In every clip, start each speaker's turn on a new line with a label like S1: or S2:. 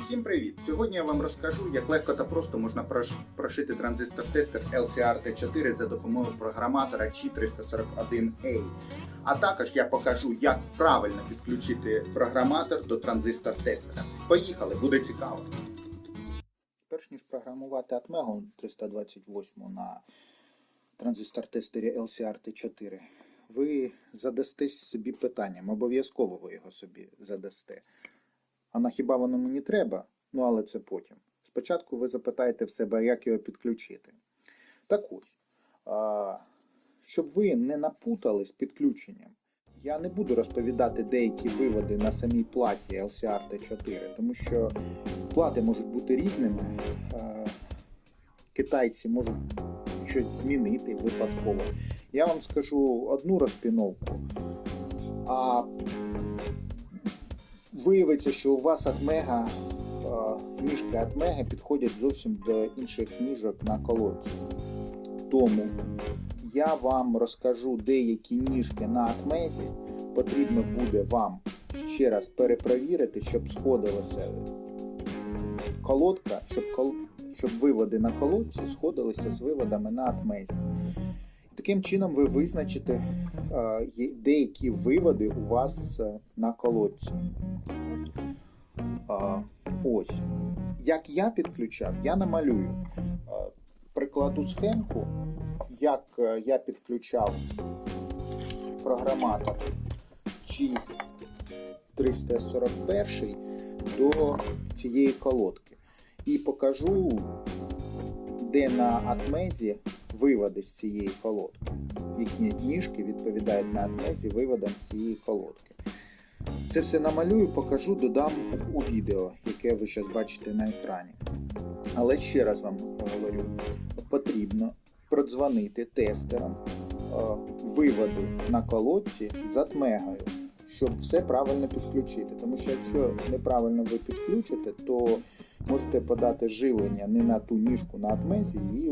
S1: Всім привіт! Сьогодні я вам розкажу, як легко та просто можна прошити транзистор-тестер LCR T4 за допомогою програматора G341A. А також я покажу, як правильно підключити програматор до транзистор-тестера. Поїхали, буде цікаво. Перш ніж програмувати Atmega 328 на транзистор-тестері LCR T4, ви задасте собі питанням, обов'язково ви його собі задасте. А на хіба воно мені треба? Ну, але це потім. Спочатку ви запитаєте в себе, як його підключити. Так ось, щоб ви не напутали з підключенням, я не буду розповідати деякі виводи на самій платі LCR T4, тому що плати можуть бути різними. Китайці можуть щось змінити випадково. Я вам скажу одну розпіновку. А виявиться, що у вас атмега, е, ніжки атмеги підходять зовсім до інших ніжок на колодці. Тому я вам розкажу деякі ніжки на атмезі. Потрібно буде вам ще раз перепровірити, щоб сходилася колодка, щоб, щоб виводи на колодці сходилися з виводами на атмезі. Таким чином ви визначите е, деякі виводи у вас е, на колодці. Ось. Як я підключав, я намалюю. А, Прикладу схемку, як е, я підключав програматор G341 до цієї колодки. І покажу, де на атмезі виводи з цієї колодки. Які ніжки відповідають на атмезі виводам з цієї колодки. Це все намалюю, покажу, додам у відео, яке ви зараз бачите на екрані. Але ще раз вам говорю, потрібно продзвонити тестерам е, виводи на колодці з атмегою, щоб все правильно підключити. Тому що якщо неправильно ви підключите, то можете подати живлення не на ту ніжку на атмезі, і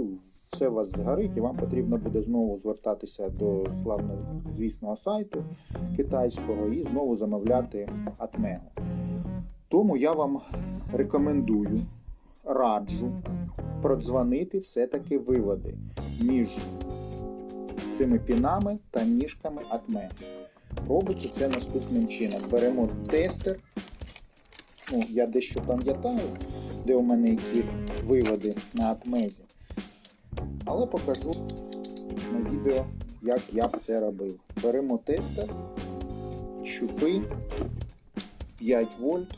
S1: все у вас згорить, і вам потрібно буде знову звертатися до славного звісного сайту китайського і знову замовляти атмегу. Тому я вам рекомендую, раджу продзвонити все-таки виводи між цими пінами та ніжками атмеги. Робиться це наступним чином. Беремо тестер. Ну, я дещо пам'ятаю, де у мене які виводи на атмезі. Але покажу на відео, як я б це робив. Беремо тестер, щупи 5 вольт.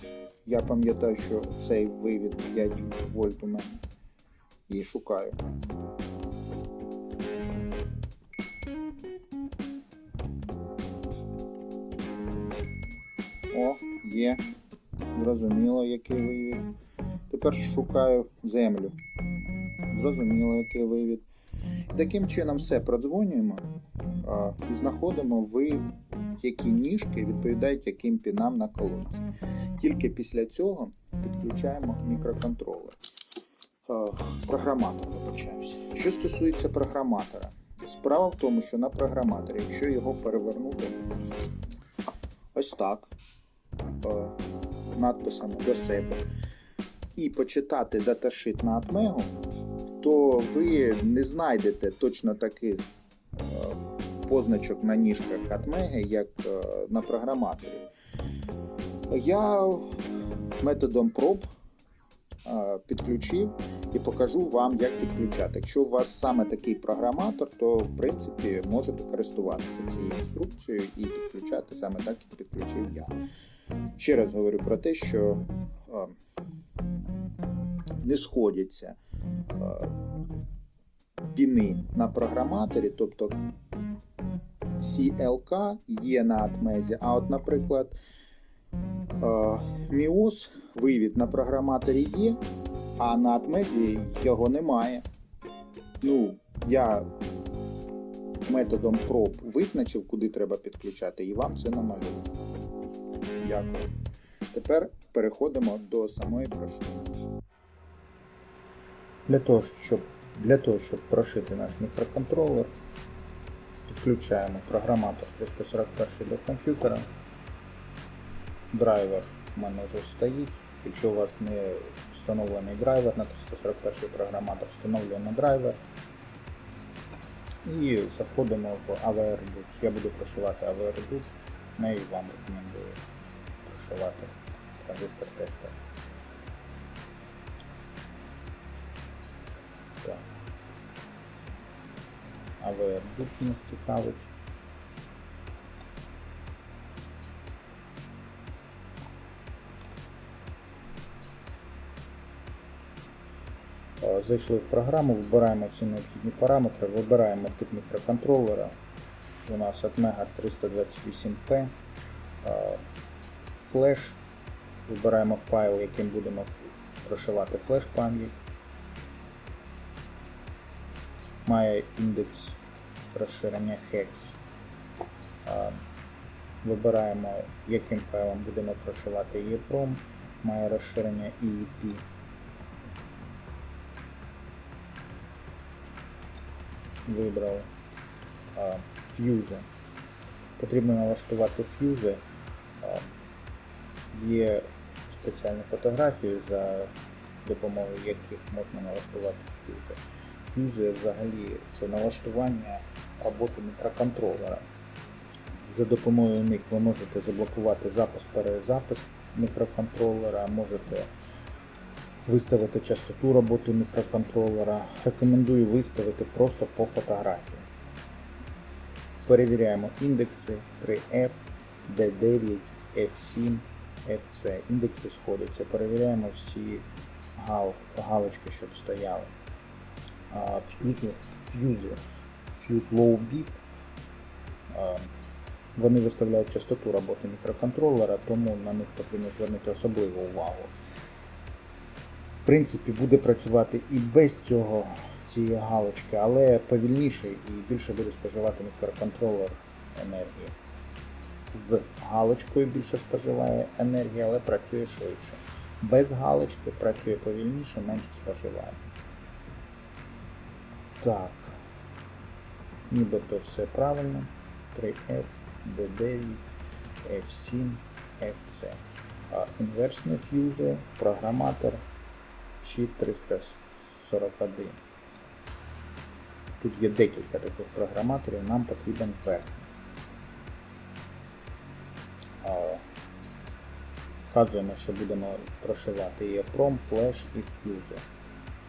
S1: Я пам'ятаю, що цей вивід 5 вольт у мене. І шукаю. О, є. Зрозуміло, який вивід. Тепер шукаю землю. Зрозуміло, який вивід. Таким чином все продзвонюємо а, і знаходимо ви, які ніжки відповідають яким пінам на колодці. Тільки після цього підключаємо мікроконтролер. А, Програматор вибачаюсь. Що стосується програматора, справа в тому, що на програматорі, якщо його перевернути ось так, е, надписами до себе, і почитати даташит на Атмегу, то ви не знайдете точно таких е, позначок на ніжках Атмеги, як е, на програматорі. Я методом проб підключив і покажу вам, як підключати. Якщо у вас саме такий програматор, то в принципі можете користуватися цією інструкцією і підключати саме так, як підключив я. Ще раз говорю про те, що не сходяться піни на програматорі, тобто CLK є на атмезі, а от, наприклад, MIOS вивід на програматорі є, а на атмезі його немає. Ну, я методом проб визначив, куди треба підключати, і вам це намалюю. Дякую. Тепер переходимо до самої прошивки. Для того, щоб, для того, щоб прошити наш мікроконтролер, підключаємо програматор 341 до комп'ютера. Драйвер в мене вже стоїть. Якщо у вас не встановлений драйвер на 341 програматор, встановлюємо драйвер. І заходимо в AVR Boots. Я буду прошивати AVR Boots, і вам рекомендую прошивати транзистор тестер. Так. Boots нас цікавить. Е, Зайшли в програму, вибираємо всі необхідні параметри, вибираємо тип мікроконтролера. У нас Atmega 328P, е, флеш. Вибираємо файл, яким будемо прошивати флеш пам'ять. Має індекс розширення hex. Вибираємо, яким файлом будемо прошивати EEPROM. Має розширення EEP. вибрав а, ф'юзи. Потрібно налаштувати ф'юзи. Є спеціальні фотографії, за допомогою яких можна налаштувати ф'юзи. Ф'юзи взагалі це налаштування роботи мікроконтролера. За допомогою них ви можете заблокувати запис перезапис мікроконтролера, можете виставити частоту роботи мікроконтролера. Рекомендую виставити просто по фотографії. Перевіряємо індекси 3F, D9, F7, FC. Індекси сходяться. Перевіряємо всі гал, галочки, щоб стояли. А, Ф'юзи, ф'юзи, ф'юз low а, Вони виставляють частоту роботи мікроконтролера, тому на них потрібно звернути особливу увагу в принципі, буде працювати і без цього цієї галочки, але повільніше і більше буде споживати мікроконтролер енергії. З галочкою більше споживає енергії, але працює швидше. Без галочки працює повільніше, менше споживає. Так. Нібито все правильно. 3F, D9, F7, FC. А інверсні ф'юзи, програматор чи 341. Тут є декілька таких програматорів, нам потрібен верхній. Вказуємо, що будемо прошивати EEPROM, Flash і Fuse.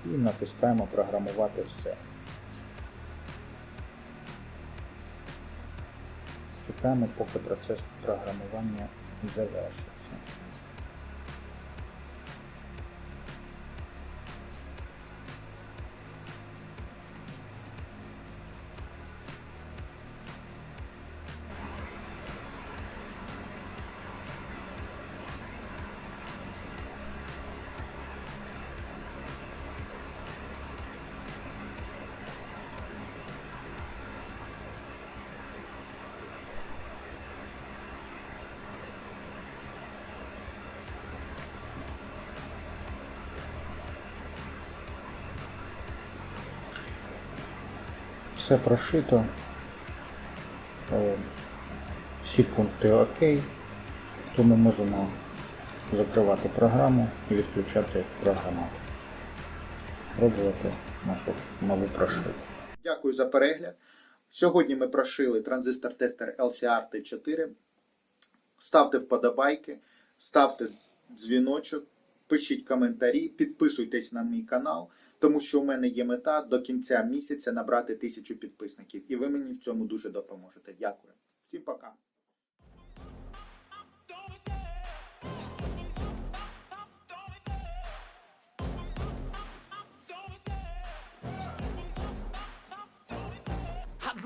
S1: І натискаємо програмувати все. Чекаємо, поки процес програмування завершиться. Все прошито. Е, Всі пункти ОК, то ми можемо закривати програму і відключати програму. Пробувати нашу нову прошивку. Дякую за перегляд. Сьогодні ми прошили транзистор тестер LCR T4. Ставте вподобайки, ставте дзвіночок, пишіть коментарі, підписуйтесь на мій канал, тому що у мене є мета до кінця місяця набрати тисячу підписників. І ви мені в цьому дуже допоможете. Дякую. Всім пока.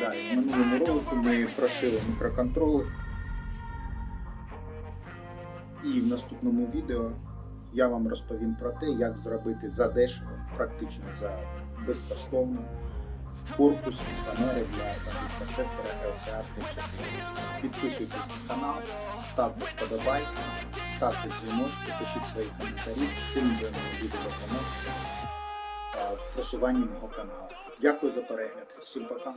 S1: далі, в минулому ролику ми прошили мікроконтролер І в наступному відео я вам розповім про те, як зробити задешево, практично за безкоштовно корпус з фанери для тестера LCR 34. Підписуйтесь на канал, ставте вподобайки, ставте дзвіночки, пишіть свої коментарі, чим ви мені буде допомогти в просуванні мого каналу. Дякую за перегляд. Всім пока.